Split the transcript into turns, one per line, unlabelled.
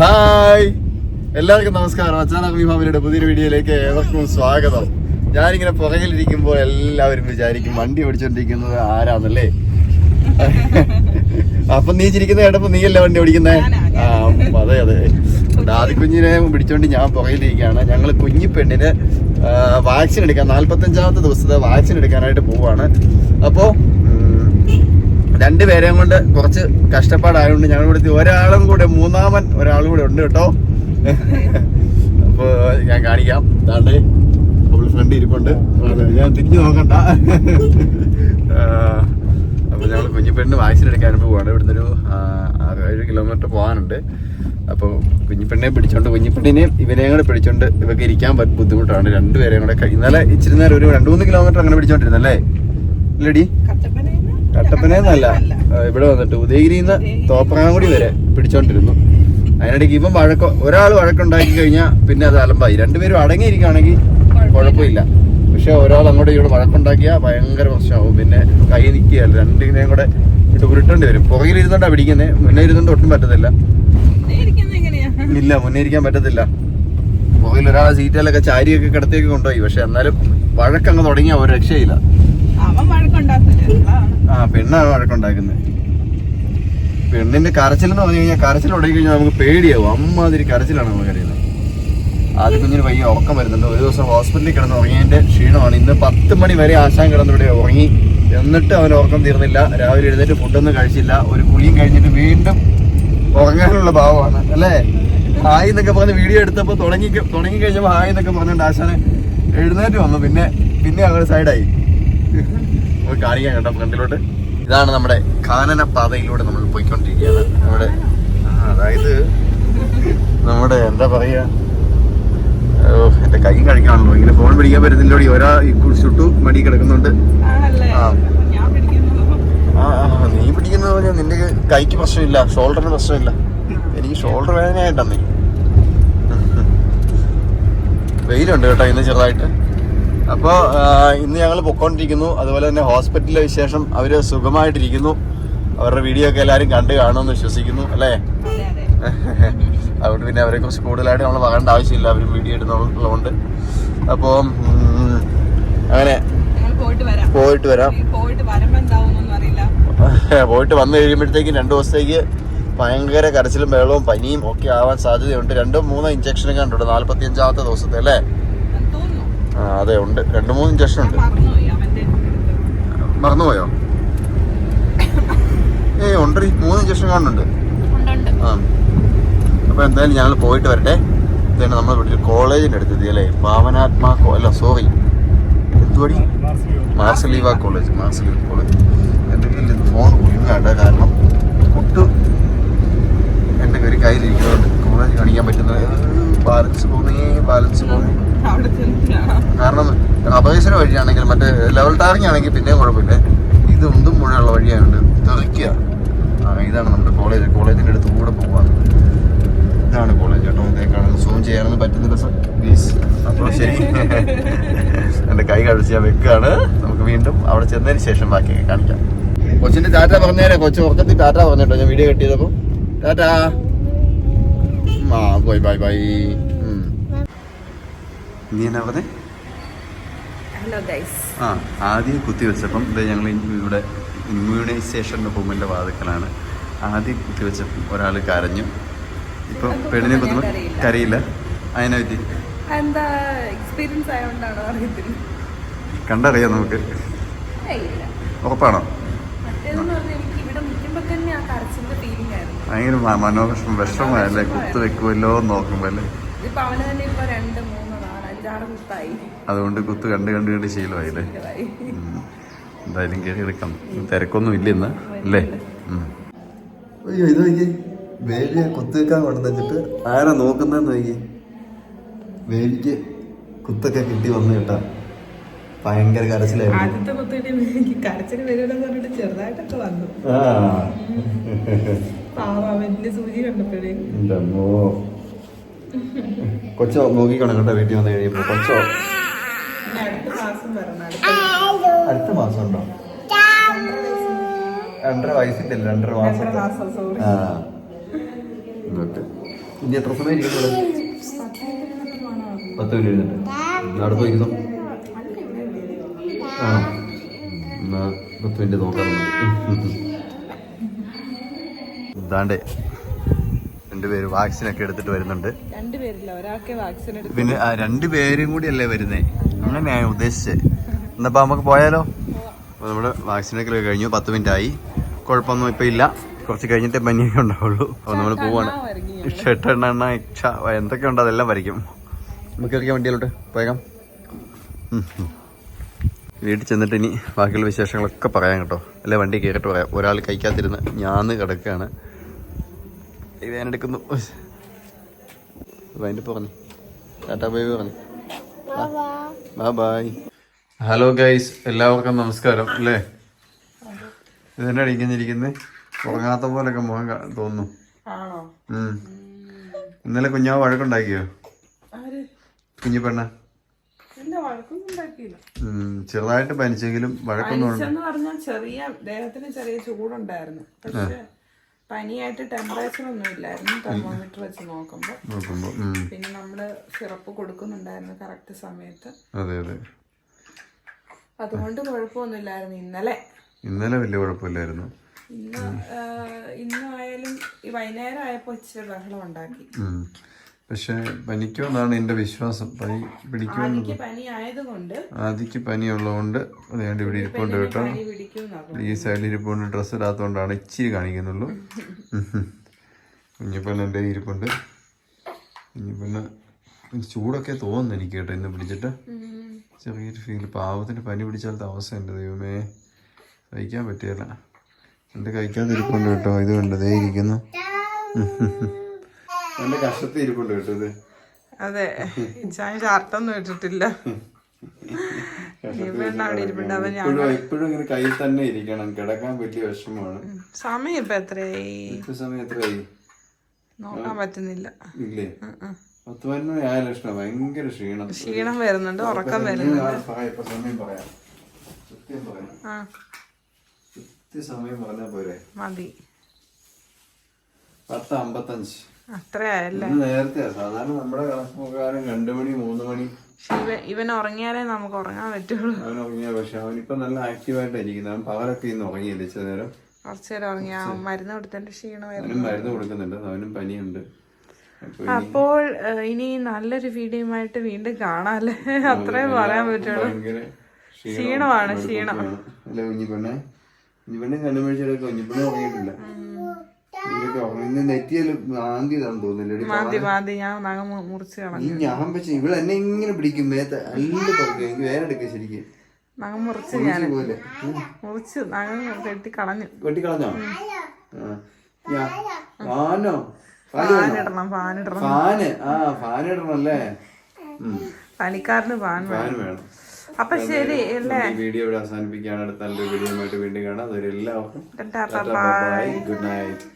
Hi. എല്ലാവർക്കും നമസ്കാരം. അച്ചാനക് ഫാമിലിയുടെ പുതിയൊരു വീഡിയോയിലേക്ക് ഏവർക്കും സ്വാഗതം. ഞാനിങ്ങനെ പുറകിലിരിക്കുമ്പോൾ എല്ലാവരും വിചാരിക്കും വണ്ടി ഓടിച്ചോണ്ടിരിക്കുന്നത് ആരാന്നല്ലേ? അപ്പൊ നീ ചിരിക്കുന്ന കേട്ടപ്പോ നീയല്ലേ വണ്ടി ഓടിക്കുന്നേ? ആ അതെ അതെ. ആദിക്കുഞ്ഞിനെ പിടിച്ചോണ്ട് ഞാൻ പുറകിലിരിക്കുകയാണ്. ഞങ്ങൾ കുഞ്ഞി പെണ്ണിന് വാക്സിൻ എടുക്കാൻ നാല്പത്തഞ്ചാമത്തെ ദിവസത്തെ വാക്സിൻ എടുക്കാനായിട്ട് പോവാണ്. അപ്പോ ഉം, രണ്ടുപേരെയും കൊണ്ട് കുറച്ച് കഷ്ടപ്പാടായതുകൊണ്ട് ഞങ്ങൾ ഇവിടുത്തെ ഒരാളും കൂടെ മൂന്നാമൻ ഒരാളും കൂടെ ഉണ്ട് കേട്ടോ. അപ്പോൾ ഞാൻ കാണിക്കാം. താണ്ടേ ഫ്രണ്ട് ഇരിപ്പുണ്ട്. ഞാൻ തിരിഞ്ഞു നോക്കണ്ട. അപ്പോൾ അപ്പൊ ഞങ്ങൾ കുഞ്ഞിപ്പെണ്ണിന് എടുക്കാൻ പോവാണ്. ഇവിടുന്ന് ഒരു ഏഴ് കിലോമീറ്റർ പോകാനുണ്ട് അപ്പോൾ കുഞ്ഞിപ്പെണ്ണെ പിടിച്ചോണ്ട് കുഞ്ഞിപ്പെണ്ണിനെയും ഇവനെയും കൂടെ പിടിച്ചോണ്ട് ഇവക്ക് ഇരിക്കാൻ ബുദ്ധിമുട്ടാണ്. രണ്ടുപേരെയും കൂടെ ഇന്നലെ ഇച്ചിരി നേരം ഒരു രണ്ട് മൂന്ന് കിലോമീറ്റർ അങ്ങനെ പിടിച്ചോണ്ടിരുന്നല്ലേ? ഇല്ലടി? കട്ടപ്പനയെന്നല്ല ആ, ഇവിടെ വന്നിട്ട് ഉദയഗിരിന്ന് തോപ്രാങ്കുടി വരെ പിടിച്ചോണ്ടിരുന്നു. അതിനിടയ്ക്ക് ഇപ്പം വഴക്ക ഒരാൾ വഴക്കുണ്ടാക്കി കഴിഞ്ഞാൽ പിന്നെ അത് അലമ്പായി. രണ്ടുപേരും അടങ്ങിയിരിക്കുകയാണെങ്കിൽ കുഴപ്പമില്ല. പക്ഷെ ഒരാൾ അങ്ങോട്ട് ഇവിടെ വഴക്കുണ്ടാക്കിയാൽ ഭയങ്കര പ്രശ്നമാവും പിന്നെ കൈ നിൽക്കുകയല്ല രണ്ടിനെയും കൂടെ ഇട്ട് ഉരുട്ടേണ്ടി വരും. പുറകിലിരുന്നോണ്ടാ പിടിക്കുന്നത് മുന്നേ ഇരുന്നോണ്ട് ഒട്ടും പറ്റത്തില്ല. ഇല്ല മുന്നേ ഇരിക്കാൻ പറ്റത്തില്ല. പുറകിൽ ഒരാളെ സീറ്റിലൊക്കെ ചാരിയൊക്കെ കിടത്തിയൊക്കെ കൊണ്ടുപോയി. പക്ഷെ എന്നാലും വഴക്കങ്ങ് തുടങ്ങിയ ഒരു രക്ഷയില്ല. ആ പെണ്ണാണ് വഴക്കുണ്ടാക്കുന്നത്. പെണ്ണിന്റെ കരച്ചിലെന്ന് പറഞ്ഞു കഴിഞ്ഞാൽ കരച്ചിൽ തുടങ്ങി കഴിഞ്ഞാൽ നമുക്ക് പേടിയാവും. അമ്മാതിരി കരച്ചിലാണ് നമുക്കറിയുന്നത് ആദ്യ കുഞ്ഞിന് വയ്യ ഉറക്കം വരുന്നുണ്ട്. ഒരു ദിവസം ഹോസ്പിറ്റലിൽ കിടന്ന് ഉറങ്ങിയതിന്റെ ക്ഷീണമാണ്. ഇന്ന് പത്ത് മണി വരെ ആശാൻ കിടന്നിവിടെ ഉറങ്ങി. എന്നിട്ട് അവൻ ഉറക്കം തീർന്നില്ല. രാവിലെ എഴുന്നേറ്റ് ഫുഡൊന്നും കഴിച്ചില്ല. ഒരു കുളിയും കഴിഞ്ഞിട്ട് വീണ്ടും ഉറങ്ങാനുള്ള ഭാവമാണ്. അല്ലേ? ഹായ് എന്നൊക്കെ പറഞ്ഞ് വീഡിയോ എടുത്തപ്പോൾ തുടങ്ങി തുടങ്ങി കഴിഞ്ഞപ്പോൾ ഹായ് എന്നൊക്കെ പറഞ്ഞുകൊണ്ട് ആശാന് എഴുന്നേറ്റ് വന്നു. പിന്നെ പിന്നെ അങ്ങനെ സൈഡായി. കാണിക്കാൻ കേട്ടോ ഫ്രണ്ടിലോട്ട് ഇതാണ് നമ്മുടെ കാനന പാതയിലൂടെ നമ്മൾ പോയിക്കൊണ്ടിരിക്കുകയാണ്. നമ്മുടെ അതായത് നമ്മുടെ എന്താ പറയാ? ഓ എന്റെ കൈ കഴിക്കാണല്ലോ. ഇങ്ങനെ ഫോൺ പിടിക്കാൻ പറ്റുന്നില്ലോടി ഒരാ ചുട്ടു മടി കിടക്കുന്നുണ്ട്. ആ. നീ പിടിക്കുന്നത് പറഞ്ഞാൽ നിന്റെ കൈക്ക് പ്രശ്നമില്ല. ഷോൾഡറിന് പ്രശ്നമില്ല. എനിക്ക് ഷോൾഡർ വേദനയായിട്ടാ നീ. വെയിലുണ്ട് കേട്ടോ ഇന്ന് ചെറുതായിട്ട്. അപ്പോൾ ഇന്ന് ഞങ്ങൾ പൊക്കോണ്ടിരിക്കുന്നു. അതുപോലെ തന്നെ ഹോസ്പിറ്റലിലെ വിശേഷം അവർ സുഖമായിട്ടിരിക്കുന്നു. അവരുടെ വീഡിയോ ഒക്കെ എല്ലാവരും കണ്ടു കാണുമെന്ന് വിശ്വസിക്കുന്നു അല്ലേ?
അതെ അതെ
അതുകൊണ്ട് പിന്നെ അവരെ കുറിച്ച് കൂടുതലായിട്ട് നമ്മൾ പറയേണ്ട ആവശ്യമില്ല. അവർ വീഡിയോ ഇടുന്നുള്ളതുകൊണ്ട് അപ്പോൾ അങ്ങനെ
പോയിട്ട് വരാം.
പോയിട്ട് വന്നു കഴിയുമ്പോഴത്തേക്കും രണ്ട് ദിവസത്തേക്ക് ഭയങ്കര കരച്ചിലും വെള്ളവും പനിയും ഒക്കെ ആവാൻ സാധ്യതയുണ്ട്. രണ്ടോ മൂന്നോ ഇഞ്ചക്ഷനും കണ്ടുണ്ട് നാല്പത്തി അഞ്ചാമത്തെ ദിവസത്തെ അല്ലേ? അതെ ഉണ്ട്. രണ്ട് മൂന്ന് ഇഞ്ചക്ഷൻ ഉണ്ട്.
മറന്നുപോയി? അടുത്ത്.
ഏ ഉണ്ട് മൂന്ന് ഇഞ്ചക്ഷൻ കാണുന്നുണ്ട്. ആ. അപ്പോൾ എന്തായാലും ഞങ്ങൾ പോയിട്ട് വരട്ടെ. ഇതാണ് നമ്മൾ വീട്ടിൽ കോളേജിന്റെ കോളേജിന്റെ അടുത്തെത്തി അല്ലേ? ഭാവനാത്മാ അല്ല സോറി. എന്തുപടി മാർസലീവ കോളേജ് മാർസലീവ കോളേജ്. എന്റെ കയ്യിൽ ഇത് ഫോൺ കുഞ്ഞാണ്ട് കാരണം കുട്ടു എന്റെ ഒരു കയ്യിലിരിക്കുന്നതുകൊണ്ട് കോളേജ് കാണിക്കാൻ പറ്റുന്ന ബാലൻസ് പോകുന്നേ ബാലൻസ് പോകുന്നേ അപകേശ്വര വഴിയാണെങ്കിൽ മറ്റേ ലെവൽ ടാറിങ് ആണെങ്കിൽ പിന്നെയും കുഴപ്പമില്ല. ഇത് ഒന്നും മുഴുവനുള്ള വഴിയായതുകൊണ്ട് തെറിക്കുക. ഇതാണ് നമ്മുടെ കോളേജ് കോളേജിന്റെ അടുത്ത് കൂടെ പോവാണ് ഇതാണ് കോളേജ് കേട്ടോ. ഇതേക്കാണെങ്കിൽ സൂം ചെയ്യാനൊന്നും പറ്റുന്നില്ല സർ പ്ലീസ് അപ്പോൾ ശരി. എന്റെ കൈ കഴിച്ച് ഞാൻ വെക്കുകയാണ് നമുക്ക് വീണ്ടും അവിടെ ചെന്നതിന് ശേഷം ബാക്കിയൊക്കെ കാണിക്കാം. കൊച്ചിന്റെ ടാറ്റ പറഞ്ഞേരെ. കൊച്ചു ഉറക്കത്തിൽ ടാറ്റ പറഞ്ഞിട്ടോ. ഞാൻ വീഡിയോ കെട്ടിയതപ്പോൾ ടാറ്റ. ആ പോയി. Bye bye. നീ എന്നാ പറഞ്ഞേ? ആ ആദ്യം കുത്തി വെച്ചപ്പം ഇത് ഞങ്ങൾ ഇവിടെ ഇമ്മ്യൂണൈസേഷൻ റൂമിന്റെ വാതുക്കളാണ് ആദ്യം കുത്തി വെച്ചപ്പം ഒരാൾ കരഞ്ഞു. ഇപ്പം പെണ്ണിനെ കുത്തുമ്പോൾ കരയില്ല. അതിനെ പറ്റി?
എന്താ എക്സ്പീരിയൻസ് ആയതുകൊണ്ടാണോ അറിയത്തില്ല.
കണ്ടറിയാം നമുക്ക്. ഉറപ്പാണോ? ഭയങ്കര മനോഹരം വിഷമല്ലേ കുത്തു വെക്കുമല്ലോ എന്ന്
രണ്ട് അല്ലേ
അതുകൊണ്ട് കുത്ത് കണ്ട് കണ്ട് കണ്ട് ശീലമായില്ലേ. ഉം. എന്തായാലും കയറി എടുക്കാം തിരക്കൊന്നും ഇല്ല ഇന്ന് അല്ലേ. അയ്യോ ഇത് നോക്കി വേലിയെ കുത്തിവെക്കാൻ കൊണ്ടുവന്നിട്ട് ആരാ നോക്കുന്നതെന്ന് നോക്കി വേലിക്ക് കുത്തൊക്കെ കിട്ടി വന്നു കേട്ടാ. ഭയങ്കര കരച്ചിലായിരുന്നു.
ആദ്യത്തെ കുത്തിയിട്ട് എനിക്ക് കരച്ചിൽ വരുമെന്ന് പറഞ്ഞിട്ട് ചെറുതായിട്ടൊക്കെ വന്നു.
ആ.
പാവ വലിയ സൂചി കണ്ടപ്പോഴേ.
എന്റെ അമ്മോ. കൊച്ചോ നോക്കിക്കണം കേട്ടോ വീട്ടിൽ വന്ന് കഴിയുമ്പോ കൊച്ചോ.
അടുത്ത മാസം
ഉണ്ടോ രണ്ടര വയസ്സിന്റെ അല്ലേ? രണ്ടര മാസം.
സോറി
ആ. എന്നിട്ട്. ഇനി എത്ര സമയം ഇരിക്കുന്നത് പത്ത് മിനിറ്റ് ഇരുന്നിട്ട്. അടുത്ത് വയ്ക്കുന്നു. ആ. എന്നാ പത്ത് മിനിറ്റ് നോക്കാറുണ്ട്. ഇതാണ്ട്. രണ്ടുപേര് വാക്സിനൊക്കെ എടുത്തിട്ട് വരുന്നുണ്ട്.
രണ്ടുപേരില്ല? ഒരാൾക്ക് വാക്സിൻ എടുത്തു.
പിന്നെ ആ രണ്ടുപേരും കൂടി അല്ലേ വരുന്നേ? അങ്ങനെ ഞാൻ ഉദ്ദേശിച്ചത് എന്നപ്പോ നമുക്ക് പോയാലോ? അപ്പോൾ നമ്മൾ വാക്സിനൊക്കെ കഴിഞ്ഞു പത്ത് മിനിറ്റ് ആയി കുഴപ്പമൊന്നും ഇപ്പൊ ഇല്ല. കുറച്ച് കഴിഞ്ഞിട്ട് പനിയൊക്കെ ഉണ്ടാവുള്ളൂ. അപ്പൊ നമ്മൾ പോവാണ്. ഷെട്ടെണ്ണ എണ്ണ ഇച്ഛ. എന്തൊക്കെ ഉണ്ടോ അതെല്ലാം വരയ്ക്കും. നമുക്ക് ഇറക്കിയ വണ്ടിയിലോട്ട് പോയേക്കാം. വീട്ടിൽ ചെന്നിട്ട് ഇനി ബാക്കിയുള്ള വിശേഷങ്ങളൊക്കെ പറയാം കേട്ടോ. അല്ലെ വണ്ടി കയറിയിട്ട് പറയാം. ഒരാൾ കഴിക്കാതിരുന്ന് ഞാന്ന് കിടക്കുകയാണ്. അതിന്റെ പറഞ്ഞു ടാറ്റാ ബൈ പറഞ്ഞു ബൈ ബൈ ഹലോ ഗൈസ് എല്ലാവർക്കും നമസ്കാരം അല്ലേ? ഇതെന്നെ അടിക്കുന്നിരിക്കുന്നത് ഉറങ്ങാത്ത പോലൊക്കെ മുഖം തോന്നുന്നു.
ആണോ?
ഇന്നലെ കുഞ്ഞാവ് വഴക്കുണ്ടാക്കിയോ?
ആര്?
കുഞ്ഞു പെണ്ണ? ചെറുതായിട്ട് പനിച്ചെങ്കിലും വഴക്കൊന്നും
ചെറിയ ദേഹത്തിന് ചെറിയ ചൂടുണ്ടായിരുന്നു. പക്ഷെ പനിയായിട്ട് ടെമ്പറേച്ചർ ഒന്നും ഇല്ലായിരുന്നു. തെർമോമീറ്റർ വെച്ച് നോക്കുമ്പോൾ
നോക്കുമ്പോ.
പിന്നെ നമ്മൾ സിറപ്പ് കൊടുക്കുന്നുണ്ടായിരുന്നു കറക്റ്റ് സമയത്ത്.
അതെ അതെ.
അതുകൊണ്ട് കുഴപ്പമൊന്നുമില്ലായിരുന്നു. ഇന്നലെ.
ഇന്നലെ വലിയ കുഴപ്പമില്ലായിരുന്നു.
ഇന്ന് ഇന്നായാലും വൈകുന്നേരം ആയപ്പോൾ ഇച്ചിരി ബഹളം ഉണ്ടാക്കി.
പക്ഷെ പനിക്കുമെന്നാണ് എന്റെ വിശ്വാസം. പനി പിടിക്കുമെന്ന്
എനിക്ക് പനി
ആദിക്ക് പനിയുള്ളതുകൊണ്ട് അതുകൊണ്ട് ഇവിടെ ഇരിപ്പുണ്ട് കേട്ടോ. ഈ സൈഡിൽ ഇരിപ്പുണ്ട് ഡ്രസ്സ് ഇടാത്തതുകൊണ്ടാണ് ഇച്ചിരി കാണിക്കുന്നുള്ളൂ. കുഞ്ഞിപ്പണ്ണ എന്റെ ഇരിപ്പുണ്ട്. കുഞ്ഞിപ്പണ്ണ ചൂടൊക്കെ തോന്നുന്നു എനിക്ക് കേട്ടോ ഇന്ന് പിടിച്ചിട്ട്. ചെറിയൊരു ഫീൽ പാവത്തിന് പനി പിടിച്ചാലത്തെ അവസ്ഥ എന്റെ ദൈവമേ. കഴിക്കാൻ പറ്റിയല്ല. എന്റെ കഴിക്കാതെ ഇരിപ്പുണ്ട് കേട്ടോ ഇത് കണ്ടതേ ഇരിക്കുന്നു. കഷ്ടത്തിൽ ഇരിപ്പുണ്ട്
അതെ ചായ ഷർട്ടൊന്നും ഇട്ടിട്ടില്ല.
എപ്പോഴും ഇങ്ങനെ കയ്യിൽ തന്നെ ഇരിക്കണം. കിടക്കാൻ വലിയ വിഷമമാണ്.
സമയം ഇപ്പൊ എത്രയായി?
ഇപ്പൊ സമയം എത്രയായി?
നോക്കാൻ പറ്റുന്നില്ല.
ഇല്ലേ? പത്ത് പതിനൊന്ന് മണി ആയ ലക്ഷണം ഭയങ്കര ക്ഷീണം.
ക്ഷീണം വരുന്നുണ്ട് ഉറക്കം വരുന്നുണ്ട്.
സമയം പറയാം. കൃത്യം പറയാം.
ആ.
കൃത്യ സമയം പറഞ്ഞാ പോരെ?
മതി.
പത്ത് അമ്പത്തഞ്ച്.
അത്രയായല്ലേ?
ഇന്ന് നേരത്തെ സാധാരണ നമ്മുടെ കണക്ക് പ്രകാരം രണ്ടു മണി മൂന്ന് മണി.
ഇവൻ ഉറങ്ങിയാലേ നമുക്ക് ഉറങ്ങാൻ പറ്റുള്ളൂ.
അവൻ ഉറങ്ങിയ പക്ഷെ അവനിപ്പോ നല്ല ആക്റ്റീവായിട്ടാണ് ഇരിക്കുന്നത് അവൻ പകലൊക്കെ ഇന്ന് ഉറങ്ങിയില്ല ചില നേരം?
കുറച്ചു നേരം ഉറങ്ങി. മരുന്ന് കൊടുത്തതിന്റെ ക്ഷീണമായിരുന്നു.
മരുന്ന് കൊടുക്കുന്നുണ്ട്. അവനും പനിയുണ്ട്.
അപ്പോൾ ഇനി നല്ലൊരു വീഡിയോയുമായിട്ട് വീണ്ടും കാണാല്ലേ? അത്രേ പറയാൻ പറ്റുള്ളൂ. ക്ഷീണമാണ് ക്ഷീണം.
കുഞ്ഞിപ്പെണ്ണെ. കുഞ്ഞിപ്പെണ്ണെ കണ്ണുമഴിച്ചെടുക്ക കുഞ്ഞിപ്പെണ്ണെ ഉറങ്ങിയിട്ടില്ല. ഇന്ന് തോന്നുന്നില്ല
ഞാൻ നഖം മു- മുറിച്ച് കളഞ്ഞു.
ഈ ഞാൻ പക്ഷെ ഇവിടെ എന്നെ ഇങ്ങനെ പിടിക്കും. മേത്ത് അല്ല പറയും എനിക്ക് വേറെ എടുക്കുക ശരിക്കും.
നഖം മുറിച്ച് ഞാൻ
പോലെ.
മുറിച്ച് നഖം കെട്ടി കളഞ്ഞു.
വെട്ടിക്കളഞ്ഞോ? ആ. ഫാനോ?
ഫാനിടണം ഫാനിടണം.
ഫാന്. അല്ലേ
ഫാൻ വേണം. അപ്പൊ ശരി അല്ലേ?
വീഡിയോ ഇവിടെ അവസാനിപ്പിക്കുകയാണ്. അടുത്ത നല്ലൊരു വീഡിയോ ആയിട്ട് വീണ്ടും കാണാം. അതൊരു എല്ലാവർക്കും ഗുഡ് നൈറ്റ്